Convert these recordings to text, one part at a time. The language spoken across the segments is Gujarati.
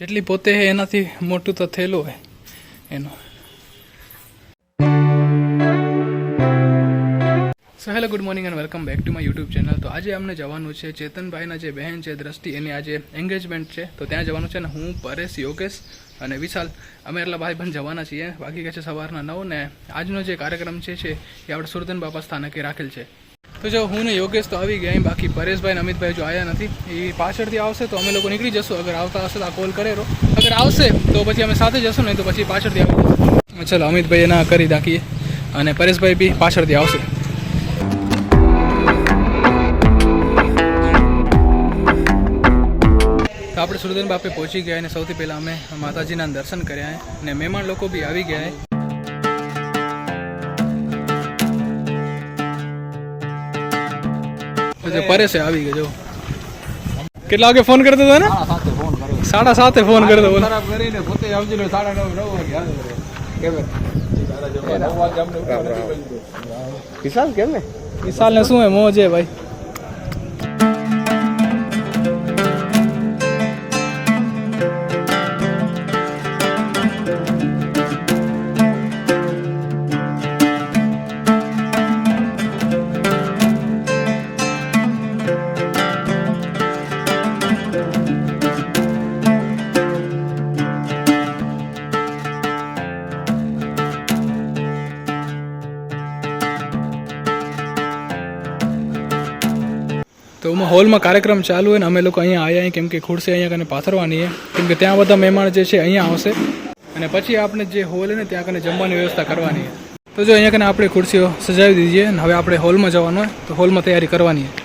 જેટલી પોતે એનાથી મોટું તો થયેલું હોય એનું. So hello good morning and welcome back to my YouTube channel તો આજે અમને જવાનું છે ચેતનભાઈના જે બહેન છે દ્રષ્ટિ, એની આજે એન્ગેજમેન્ટ છે. તો ત્યાં જવાનું છે ને હું, પરેશ, યોગેશ અને વિશાલ. અમે એટલા ભાઈ પણ જવાના છીએ. બાકી કહે છે સવારના નવ ને આજનો જે કાર્યક્રમ છે છે એ આપણે સુરતન બાપા સ્થાનકે રાખેલ છે. તો જો હું ને યોગેશ તો આવી ગયા બાકી પરેશભાઈ ને અમિતભાઈ જો આવ્યા નથી, એ પાછળથી આવશે તો અમે લોકો નીકળી જશું. અગર આવતા હશે તો આ કોલ કરેલો અગર આવશે તો પછી અમે સાથે જશું, નહીં તો પછી પાછળથી આવી ચલો, અમિતભાઈ એના કરી નાખીએ અને પરેશભાઈ બી પાછળથી આવશે. તો આપણે સુરદન બાપે પહોંચી ગયા અને સૌથી પહેલાં અમે માતાજીના દર્શન કર્યા અને મહેમાન લોકો બી આવી ગયા તો પરેશે આવી ગયો જો. કેટલા વાગે ફોન કરતો હતો ને સાડા સાતે ફોન કરતો હતો ખરાબ કરીને પોતે આવજો ને સાડા નવ નવ વાગે કેમ? ઉઠાડવા નથી પડતું. વિશાલ ને? શું હે મોજ ભાઈ? તો એમાં હોલમાં કાર્યક્રમ ચાલુ હોય ને અમે લોકો અહીંયા આવ્યા કેમ કે ખુરશી અહીંયા કને પાથરવાની છે. કેમ કે ત્યાં બધા મહેમાન જે છે અહીંયા આવશે. અને પછી આપણે જે હોલ ને ત્યાં કને જમવાની વ્યવસ્થા કરવાની છે. તો જો અહીંયા કને આપણે ખુરશીઓ સજાવી દીધી અને હવે આપણે હોલમાં જવાનું હોય તો હોલમાં તૈયારી કરવાની છે.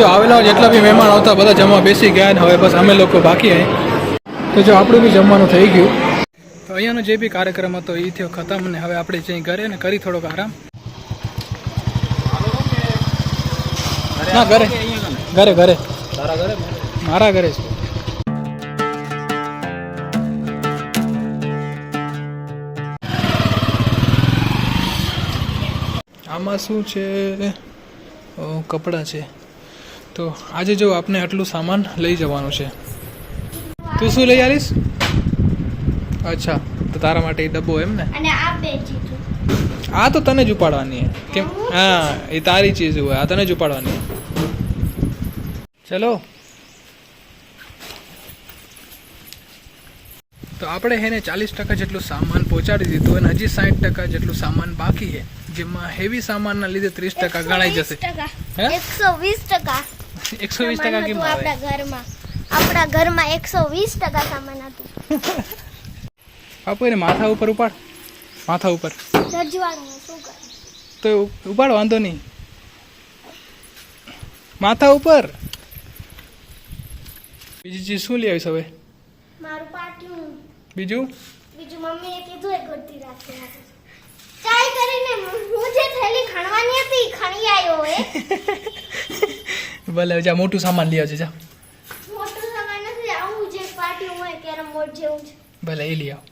જો આવેલા જેટલા બી મહેમાન આવતા બધા જમવા બેસી ગયા હવે બસ અમે લોકો બાકી અહીં. તો જો આપણું બી જમવાનું થઈ ગયું. તો અહીંયાનો જે બી કાર્યક્રમ હતો એ થયો ખતમ ને હવે આપણે જઈ ઘરે ને કરી થોડોક આરામ. ના ઘરે. ઘરે ઘરે. મારા ઘરે છે. આમાં શું છે? કપડાં છે. તો આજે જો આપણે આટલું સામાન લઈ જવાનું છે. તું શું લઈ આવીશ અચ્છા તો તારા માટે ડબ્બો એમ ને? અને આ બે આ તો તને જ ઉપાડવાની કેમ? હા એ તારી ચીજ હોય આ તને જ ઉપાડવાની ચલો. તો આપણે હેને ચાલીસ ટકા જેટલું સામાન પહોંચાડી દીધું અને હજી સાઠ ટકા જેટલું સામાન બાકી છે જેમાં હેવી સામાનના લીધે ત્રીસ ટકા ગણાઈ જશે. એકસો વીસ ટકા. એકસો વીસ ટકા? કેમ આપણા ઘરમાં. આપણા ઘરમાં એકસો વીસ ટકા સામાન હતું. બાપુ એને માથા ઉપર ઉપાડ. માથા ઉપર. શું કરે? તો ઉપાડ વાંધો નહીં. માથા ઉપર. બીજી ચીજ શું લઈ આવીશ હવે? મારું બીજું? બીજું મમ્મીએ કીધું એ ગોતી રાખે ચાય કરીને હું જે થેલી ખણવાની હતી ઈ આવ્યો એ ભલે જા મોટું સામાન લઈ આવજે જા મોટું સામાન નથી આવું જે પાટિયું હોય કેરમ બોર્ડ જેવું છે ભલે એ લઈ આવ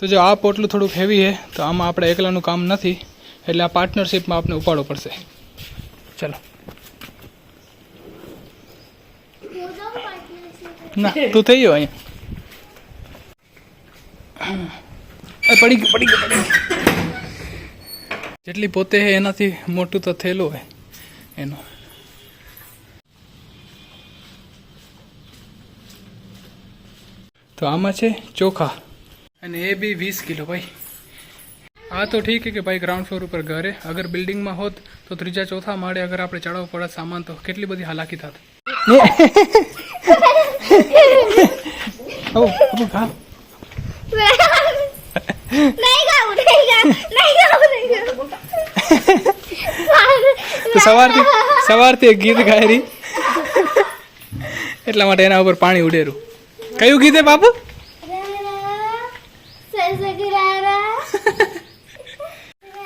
તો જો આ પોટલું થોડુંક હેવી છે તો આમાં આપણે એકલાનું કામ નથી એટલે આ પાર્ટનરશિપમાં આપણે ઉપાડવો પડશે. ચલો. ના તું થઈ ગયો અહીંયા. પડી ગયું પડી ગયું જેટલી પોતે હે એનાથી મોટું તો થયેલું હોય એનું. તો આમાં છે ચોખા અને એ બી વીસ કિલો ભાઈ. આ તો ઠીક છે કે ભાઈ ગ્રાઉન્ડ ફ્લોર ઉપર ઘરે અગર બિલ્ડિંગમાં હોત તો ત્રીજા ચોથા માળે અગર આપણે ચડાવવું પડે સામાન તો કેટલી બધી હાલાકી થાત. ઓ સવારથી સવારથી એક ગીત ગાયરી. એટલા માટે એના ઉપર પાણી ઉડેરું. કયું ગીત બાપુ?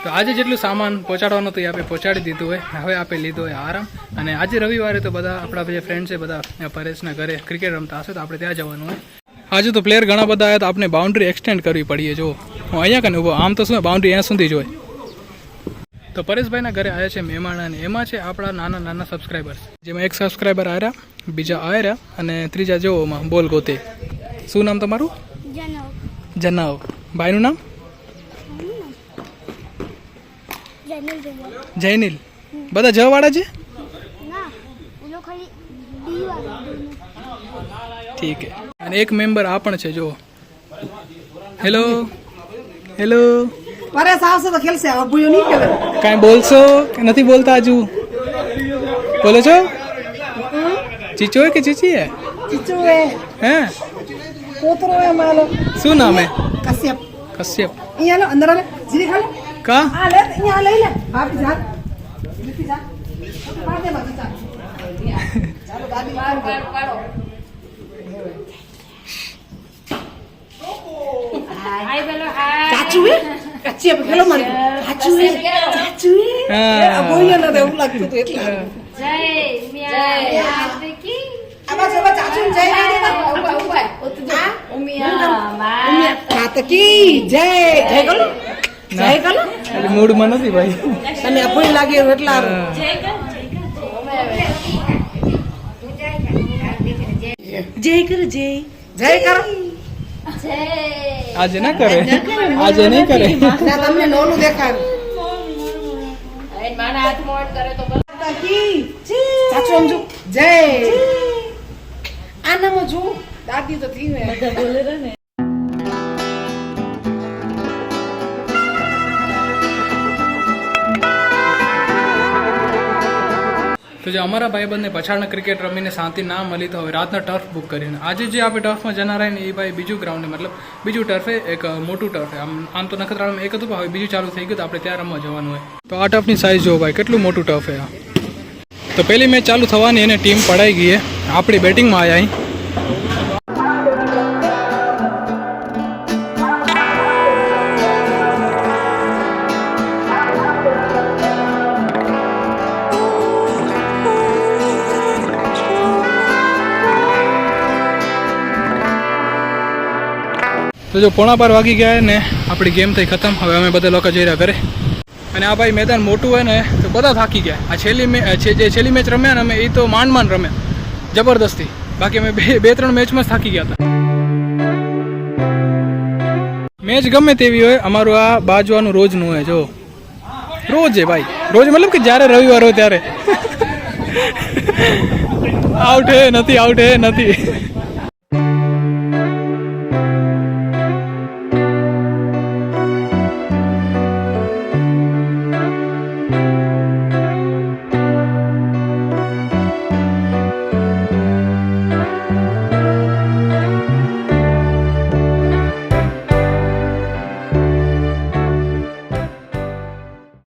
તો આજે જેટલું સામાન પહોંચાડવાનું હતું એ આપણે પહોંચાડી દીધું હોય. હવે આપણે લીધો હોય આરામ. અને આજે રવિવારે તો બધા આપણા જે ફ્રેન્ડ છે, બધા પરેશના ઘરે ક્રિકેટ રમતા હશે, તો આપણે ત્યાં જવાનું હોય. આજે તો પ્લેયર ઘણા બધા આવ્યા, તો આપણે બાઉન્ડ્રી એક્સટેન્ડ કરવી પડીએ જો હું અહીંયા કને ઊભો? આમ તો શું બાઉન્ડ્રી અહીંયા સુધી જ હોય. તો પરેશભાઈના ઘરે આવ્યા છે મહેમાન અને એમાં છે આપણા નાના નાના સબસ્ક્રાઈબર્સ જેમાં એક સબસ્ક્રાઈબર આવ્યા બીજા આવ્યા અને ત્રીજા જો ઓમાં બોલ ગોતે. શું નામ તમારું? જનાવ. ભાઈનું નામ? જનલ બધા જવાવાળા છે? ઠીક અને એક મેમ્બર આ પણ છે જો હેલો હેલો પરેશ આવશે તો ખેલશે. હવે ભૂયો નહીં ખેલે. કાંઈ બોલશો? કે નથી બોલતા હજુ? બોલો છો? ચીચો હે કે ચીચી હે? ચીચુ હે. હે? કોતરો હે માલો. શું નામ હે? કશ્યપ. કશ્યપ. અહીંયા લો અંદર લે જીરી ખા લે કા? આ લે અહીંયા લઈ લે. ભાભી જા. લીધી જા. પાડે બાકી જા. ચાલો દાદી પાડ પાડ પાડો કાચી આપે પેલો મારી હે હા. આ બોલ્યો ન એવું લાગતું હતું એટલે જય મિયા ચાચુ જય દેતા ઉમિયા કાતકી જય જય કરો જય કરો એટલે મૂડમાં નથી ભાઈ અને અભૂલ લાગે એટલે. જય કરો જય જય કરો જય આજે ના કરે. આજે નહીં કરે. તમને નોનું દેખાડું કાતકી ચાચુ આમ જો જય. આનામાં જો દાદી તો થઈ ને. તો જે અમારા ભાઈબંધને પછાડના ક્રિકેટ રમીને શાંતિ ના મળી તો હવે રાતના ટર્ફ બુક કરીને. આજે જે આપણે ટર્ફમાં જનાર ને એ ભાઈ બીજું ગ્રાઉન્ડ મતલબ બીજું ટર્ફે એક મોટું ટર્ફ આમ આમ તો નખત્રાળામાં એક હતું, પણ હવે બીજું ચાલુ થઈ ગયું તો આપણે ત્યાં રમવા જવાનું હોય. તો આ ટર્ફની સાઇઝ જો ભાઈ, કેટલું મોટું ટર્ફ છે આ. તો પહેલી મેચ ચાલુ થવાની એને ટીમ પડાઈ ગઈ છે આપણી બેટિંગમાં આવ્યા અહીં. તો જો પોણા બાર વાગી ગયા ને, આપણી ગેમ થઈ ખતમ. હવે અમે બધા લોકો જઈ રહ્યા ઘરે. અને આ ભાઈ મેદાન મોટું હોય ને, તો બધા થાકી ગયા. આ છેલ્લી મે જે છેલ્લી મેચ રમ્યા ને અમે એ તો માંડ માંડ રમ્યા. જબરદસ્તી. બાકી અમે બે બે ત્રણ મેચમાં થાકી ગયા હતા. મેચ ગમે તેવી હોય, અમારું આ બાજવાનું રોજનું હોય, જો. રોજ છે ભાઈ. રોજ મતલબ કે જ્યારે રવિવાર હોય ત્યારે. આઉટ હે, નથી આઉટ હે, નથી.